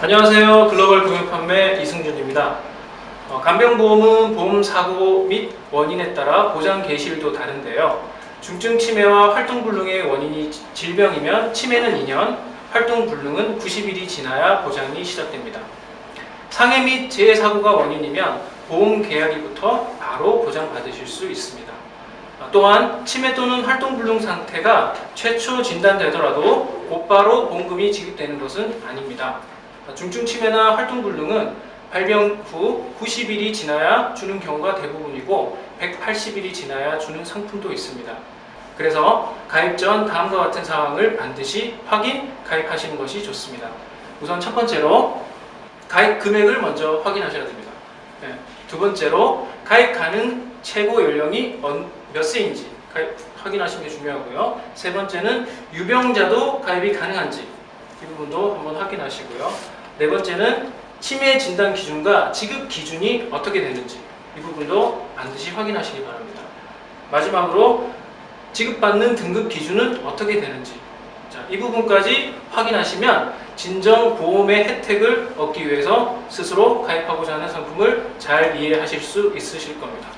안녕하세요. 글로벌 금융 판매 이승준입니다. 어, 간병보험은 보험 사고 및 원인에 따라 보장 개시일도 다른데요. 중증 치매와 활동 불능의 원인이 지- 질병이면 치매는 2년, 활동 불능은 90일이 지나야 보장이 시작됩니다. 상해 및 재해 사고가 원인이면 보험 계약일부터 바로 보장받으실 수 있습니다. 아, 또한 치매 또는 활동 불능 상태가 최초 진단되더라도 곧바로 보험금이 지급되는 것은 아닙니다. 아, 중증 치매나 활동불능은 발병 후 90일이 지나야 주는 경우가 대부분이고 180일이 지나야 주는 상품도 있습니다. 그래서 가입 전 다음과 같은 사항을 반드시 확인, 가입하시는 것이 좋습니다. 우선 첫 번째로 가입 금액을 먼저 확인하셔야 됩니다. 네. 두 번째로 가입 가능 최고 연령이 언- 몇 세인지 가입 확인하시는 게 중요하고요. 세 번째는 유병자도 가입이 가능한지 이 부분도 한번 확인하시고요. 네 번째는 치매 진단 기준과 지급 기준이 어떻게 되는지 이 부분도 반드시 확인하시기 바랍니다. 마지막으로 지급받는 등급 기준은 어떻게 되는지 자, 이 부분까지 확인하시면 진정 보험의 혜택을 얻기 위해서 스스로 가입하고자 하는 상품을 잘 이해하실 수 있으실 겁니다.